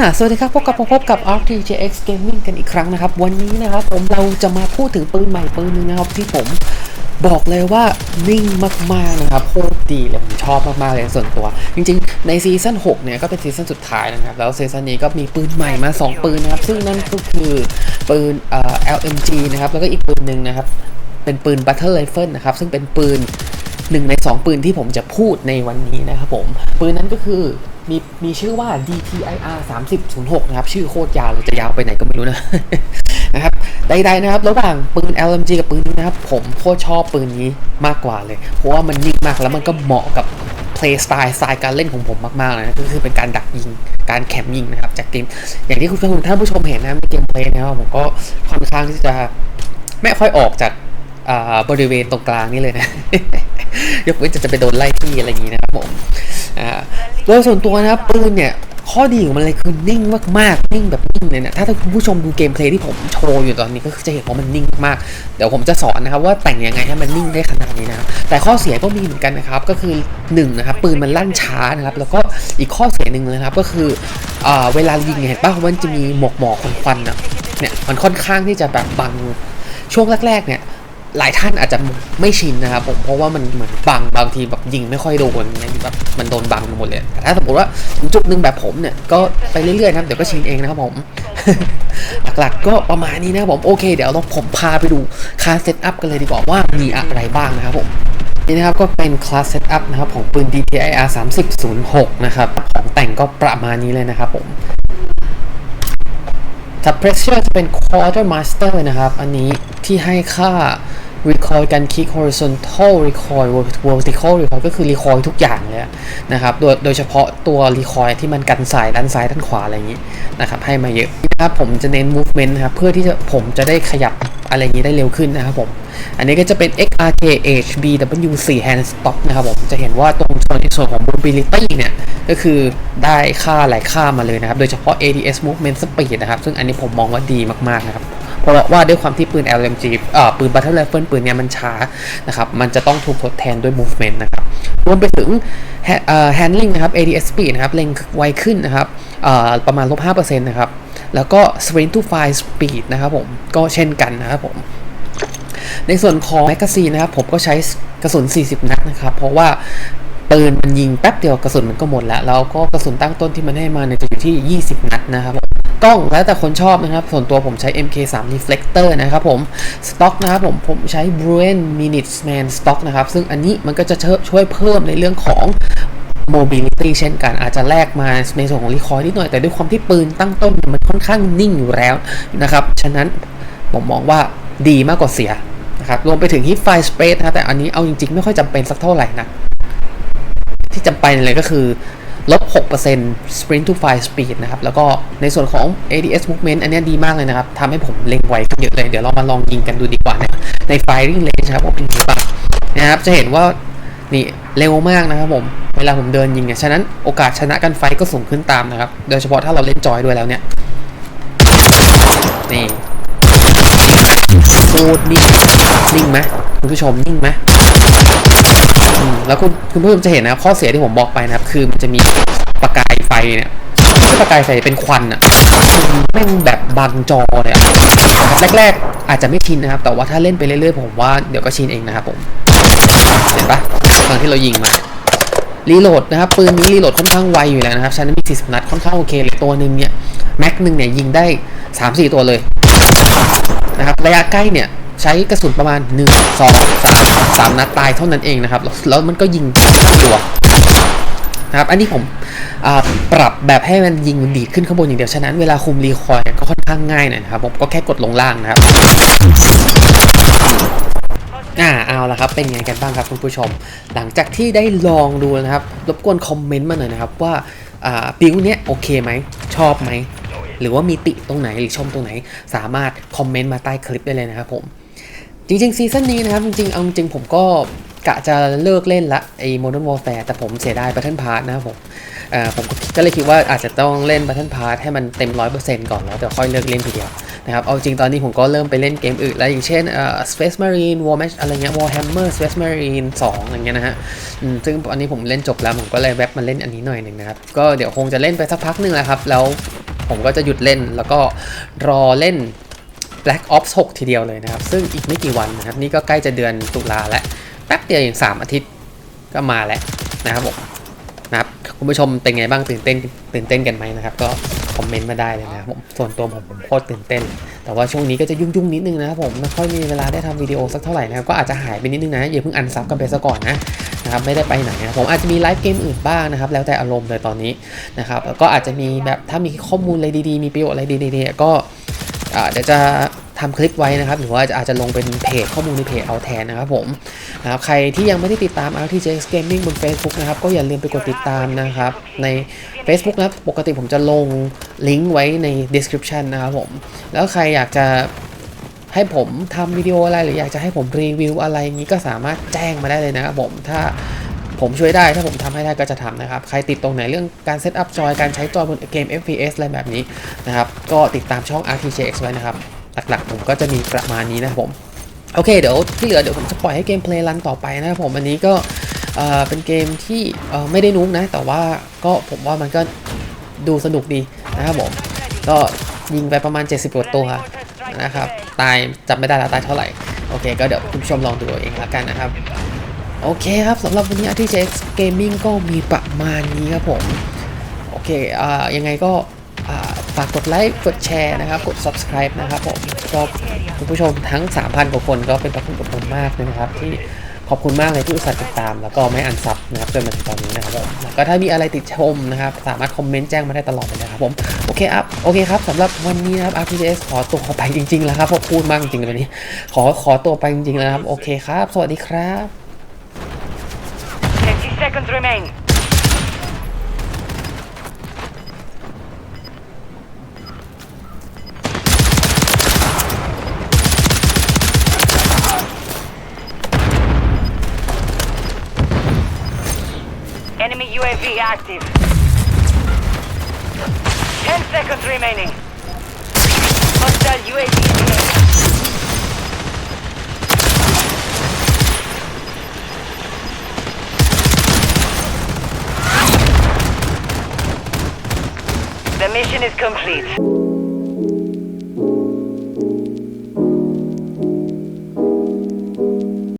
สวัสดีครับพบกับพบกับ RTJX Gaming กันอีกครั้งนะครับ วันนี้นะครับผมเราจะมาพูดถึงปืนใหม่ปืนหนึงนะครับที่ผมบอกเลยว่านิ่งมากๆนะครับโคตรดีเลยผมชอบมากๆเลยส่วนตัว จริงๆ ในซีซั่น6เนี่ยก็เป็นซีซั่นสุดท้ายนะครับ แล้วซีซั่นนี้ก็มีปืนใหม่มา 2 ปืนนะครับ ซึ่งนั่นก็คือปืนเอ่อ LMG นะครับ แล้วก็อีกปืนหนึ่งนะครับ เป็นปืน Battle Rifle นะครับ ซึ่งเป็นปืน หนึ่งใน 2 ปืนที่ผมจะพูดในวันนี้นะครับผม ปืนนั้นก็คือมีมีชื่อว่า DPIR 3006 นะครับ ชื่อโคตรยาวเลยจะยาวไปไหนก็ไม่รู้นะนะครับใดๆนะครับระหว่างปืน LMG กับปืนนี้นะครับ ผมโคตรชอบปืนนี้มากกว่าเลย เพราะว่ามันนิ่งมากแล้วมันก็เหมาะกับ play style สไตล์การเล่นของผมมากๆเลยนะก็คือเป็นการดักยิงการแคมยิงนะครับจากเกมอย่างที่คุณท่านผู้ชมเห็นนะในเกมเพลย์นะครับผมก็ค่อนข้างที่จะไม่ค่อยออกจากบริเวณตรงกลางนี่เลยนะ ยกเว้นจะจะไปโดนไล่ที่อะไรอย่างนี้นะครับผมอ่าโดยส่วนตัวนะครับปืนเนี่ยข้อดีของมันเลยคือนิ่งมากๆนิ่งแบบนิ่งเลยเนี่ยถ้าถ้าคุณผู้ชมดูเกมเพลย์ที่ผมโชว์อยู่ตอนนี้ก็คือจะเห็นว่ามันนิ่งมาก เดี๋ยวผมจะสอนนะครับว่าแต่งยังไงให้มันนิ่งได้ขนาดนี้นะแต่ข้อเสียก็มีเหมือนกันนะครับก็คือหนึ่งนะครับปืนมันลั่นช้านะครับแล้วก็อีกข้อเสียหนึ่งเลยนะครับก็คืออ่าเวลายิงเห็นป่ะวันจะมีหมอกหมอกควันๆอะเนี่ยมันค่อนข้างที่จะแบบบังช่วงแรกๆเนี่ย หลายท่านอาจจะไม่ชินนะครับผมเพราะว่ามันเหมือนบังบางทีแบบยิงไม่ค่อยโดนเนี่ยแบบมันโดนบังไปหมดเลยแต่ถ้าสมมติว่าถึงจุดหนึ่งแบบผมเนี่ยก็ไปเรื่อยๆนะเดี๋ยวก็ชินเองนะครับผม หลักๆก็ประมาณนี้นะครับผมโอเค เดี๋ยวเราผมพาไปดูคาเซตอัพกันเลยดีกว่าว่ามีอะไรบ้างนะครับผมนี่นะครับก็เป็นคลาสเซตอัพนะครับของปืน DPIR 3006 นะครับของแต่งก็ประมาณนี้เลยนะครับผม Suppressor จะเป็น Quartermaster นะครับ อันนี้ที่ให้ค่า recoil การ kick horizontal recoil vertical recoil ก็คือ recoil ทุกอย่างเลยนะครับ โดยโดยเฉพาะตัว recoil ที่มันกันสายด้านซ้ายด้านขวาอะไรอย่างนี้นะครับให้มาเยอะนะครับผมจะเน้น movement นะครับเพื่อที่จะผมจะได้ขยับอะไรอย่างนี้ได้เร็วขึ้นนะครับผม อันนี้ก็จะเป็น XRK HBW4 hand stop นะครับผม จะเห็นว่าตรงในส่วนของ mobility เนี่ย ก็คือได้ค่าหลายค่ามาเลยนะครับ โดยเฉพาะ ADS movement speed นะครับ ซึ่งอันนี้ผมมองว่าดีมากๆนะครับ ราะว่าด้วยความที่ปืน LMG เอ่อปืน Battle Rifle ปืนเนี้ยมันช้านะครับ มันจะต้องถูกทดแทนด้วย movement นะครับ รวมไปถึง handling นะครับ ADS speed นะครับ เล็งไวขึ้นนะครับประมาณลบ5%นะครับ แล้วก็ sprint to fire speed นะครับผม ก็เช่นกันนะครับผมในส่วนของแมกกาซีนนะครับผมก็ใช้กระสุน 40 นัดนะครับ เพราะว่าปืนมันยิงแป๊บเดียวกระสุนมันก็หมดแล้ว แล้วก็กระสุนตั้งต้นที่มันให้มาเนี่ยจะอยู่ที่ 20 นัดนะครับผม กล้องแล้วแต่คนชอบนะครับ ส่วนตัวผมใช้ MK3 Reflector นะครับผมสต็อกนะครับผมผมใช้ Bruen Minutesman Stock นะครับ ซึ่งอันนี้มันก็จะช่วยเพิ่มในเรื่องของ mobility เช่นกันอาจจะแลกมาในส่วนของรีคอยนิดหน่อย แต่ด้วยความที่ปืนตั้งต้นมันค่อนข้างนิ่งอยู่แล้วนะครับ ฉะนั้นผมมองว่าดีมากกว่าเสียนะครับรวมไปถึง hit fire space นะแต่อันนี้เอาจริงๆ ไม่ค่อยจำเป็นสักเท่าไหร่นะที่จำเป็นเลยก็คือ ลบ 6% sprint to fire speed นะครับ แล้วก็ในส่วนของ ADS movement อันนี้ดีมากเลยนะครับ ทำให้ผมเล็งไวขึ้นเยอะเลย เดี๋ยวเรามาลองยิงกันดูดีกว่านี่ยใน firing range ครับว่าเป็นยังไงบ้างนะครับ จะเห็นว่านี่เร็วมากนะครับผม เวลาผมเดินยิงเนี่ย ฉะนั้นโอกาสชนะกันไฟก็สูงขึ้นตามนะครับ โดยเฉพาะถ้าเราเล่นจอยด้วยแล้วเนี่ย นี่โคตรนิ่ง นิ่งไหมคุณผู้ชมนิ่งไหม แล้วคุณคุณผู้ชมจะเห็นนะข้อเสียที่ผมบอกไปนะครับ คือมันจะมีประกายไฟเนี่ยไม่ใช่ประกายไฟเป็นควันอะมันแม่งแบบบังจอเลยอะนะครับแรกๆ อาจจะไม่ชินนะครับ แต่ว่าถ้าเล่นไปเรื่อยๆ ผมว่าเดี๋ยวก็ชินเองนะครับผม เห็นปะตอนที่เรายิงมารีโหลดนะครับปืนนี้รีโหลดค่อนข้างไวอยู่แล้วนะครับชั้นมี 40 นัดค่อนข้างโอเคเลยตัวหนึ่งเนี่ยแม็กหนึ่งเนี่ยยิงได้ 3-4 ตัวเลยนะครับระยะใกล้เนี่ย ใช้กระสุนประมาณ 1 2 3 3นัดตายเท่านั้นเองนะครับแล้วมันก็ยิงตัวนะครับอันนี้ผมปรับแบบให้มันยิงมันดีขึ้นข้างบนอย่างเดียวฉะนั้นเวลาคุมรีคอยก็ค่อนข้างง่ายหน่อยนะครับผมก็แค่กดลงล่างนะครับอ่าเอาละครับเป็นไงกันบ้างครับคุณผู้ชม หลังจากที่ได้ลองดูนะครับรบกวนคอมเมนต์มาหน่อยนะครับว่าอ่าบิวเนี้ยโอเคไหมชอบไหมหรือว่ามีติตรงไหนหรือชมตรงไหน สามารถคอมเมนต์มาใต้คลิปได้เลยนะครับผม จริงๆซีซั่นนี้นะครับ จริงๆ เอาจริงผมก็กะจะเลิกเล่นละไอ้ Modern Warfare แต่ผมเสียดาย Battle Pass นะครับผมเอ่อผมก็เลยคิดว่าอาจจะต้องเล่น Battle Pass ให้มันเต็ม 100%ก่อนแล้วเดี๋ยวค่อยเลิกเล่นทีเดียวนะครับ เอาจริงตอนนี้ผมก็เริ่มไปเล่นเกมอื่นแล้ว อย่างเช่นเอ่อ Space Marine War Match อะไรเงี้ย Warhammer Space Marine 2อะไรเงี้ยนะฮะอืมซึ่งอันนี้ผมเล่นจบแล้ว ผมก็เลยแวบมาเล่นอันนี้หน่อยหนึ่งนะครับ ก็เดี๋ยวคงจะเล่นไปสักพักหนึ่งแหละครับ แล้วผมก็จะหยุดเล่นแล้วก็รอเล่น Black Ops 6 ทีเดียวเลยนะครับ ซึ่งอีกไม่กี่วันนะครับ นี่ก็ใกล้จะเดือนตุลาแล้ว แป๊บเดียวอย่าง 3 อาทิตย์ก็มาแล้วนะครับผมนะครับคุณผู้ชมเป็นไงบ้างตื่นเต้นตื่นเต้นกันไหมนะครับ ก็คอมเมนต์มาได้เลยนะครับผมส่วนตัวผมผมโคตรตื่นเต้น แต่ว่าช่วงนี้ก็จะยุ่งๆนิดนึงนะครับผมไม่ค่อยมีเวลาได้ทำวิดีโอสักเท่าไหร่นะครับก็อาจจะหายไปนิดนึงนะอย่าเพิ่งอันซับกันไปซะก่อนนะนะครับไม่ได้ไปไหนนะผมอาจจะมีไลฟ์เกมอื่นบ้างนะครับแล้วแต่อารมณ์เลยตอนนี้นะครับแล้วก็อาจจะมีแบบถ้ามีข้อมูลอะไรดีๆ มีประโยชน์อะไรดีๆก็ เดี๋ยวจะทำคลิปไว้นะครับหรือว่าอาจจะลงเป็นเพจข้อมูลในเพจเอาแทนนะครับผมนะครับใครที่ยังไม่ได้ติดตาม RTJX Gaming บน Facebook นะครับก็อย่าลืมไปกดติดตามนะครับใน Facebook นะปกติผมจะลงลิงก์ไว้ใน description นะครับผมแล้วใครอยากจะให้ผมทำวิดีโออะไรหรืออยากจะให้ผมรีวิวอะไรงนี้ก็สามารถแจ้งมาได้เลยนะครับผมถ้า ผมช่วยได้ถ้าผมทำให้ได้ก็จะทำนะครับ ใครติดตรงไหนเรื่องการเซตอัพจอยการใช้จอยบนเกม FPS อะไรแบบนี้นะครับ ก็ติดตามช่อง RTJX ไว้นะครับ หลักๆ ผมก็จะมีประมาณนี้นะครับผมโอเคเดี๋ยวที่เหลือเดี๋ยวผมจะปล่อยให้เกมเพลย์รันต่อไปนะครับผมอันนี้ก็เป็นเกมที่ไม่ได้นุ้งนะ แต่ว่าก็ผมว่ามันก็ดูสนุกดีนะครับผมก็ยิงไปประมาณ 70กว่าตัวนะครับ ตายจำไม่ได้แล้วตายเท่าไหร่ โอเค ก็เดี๋ยวคุณผู้ชมลองดูเองละกันนะครับ โอเคครับสำหรับวันนี้ RTX Gaming ก็มีประมาณนี้ครับผม โอเคอ่ายังไงก็ฝากกดไลค์ กดแชร์นะครับ กด subscribe นะครับผมก็คุณผู้ชมทั้ง 3,000 กว่าคนก็เป็นประคุณกับผมมากเลยนะครับ ที่ขอบคุณมากเลยที่อุตส่าห์ติดตาม แล้วก็ไม่อันซับนะครับจนมาถึงตอนนี้นะครับผมแล้วก็ถ้ามีอะไรติดชมนะครับ สามารถคอมเมนต์แจ้งมาได้ตลอดเลยนะครับผม โอเคครับโอเคครับสำหรับวันนี้นะครับ RTX ขอตัวไปจริงๆแล้วครับเพราะพูดมากจริงๆเลยวันนี้ ขอขอตัวไปจริงๆแล้วครับ โอเคครับ สวัสดีครับ seconds remain. Enemy UAV active. 10 seconds remaining. Hostile UAV in mission is complete.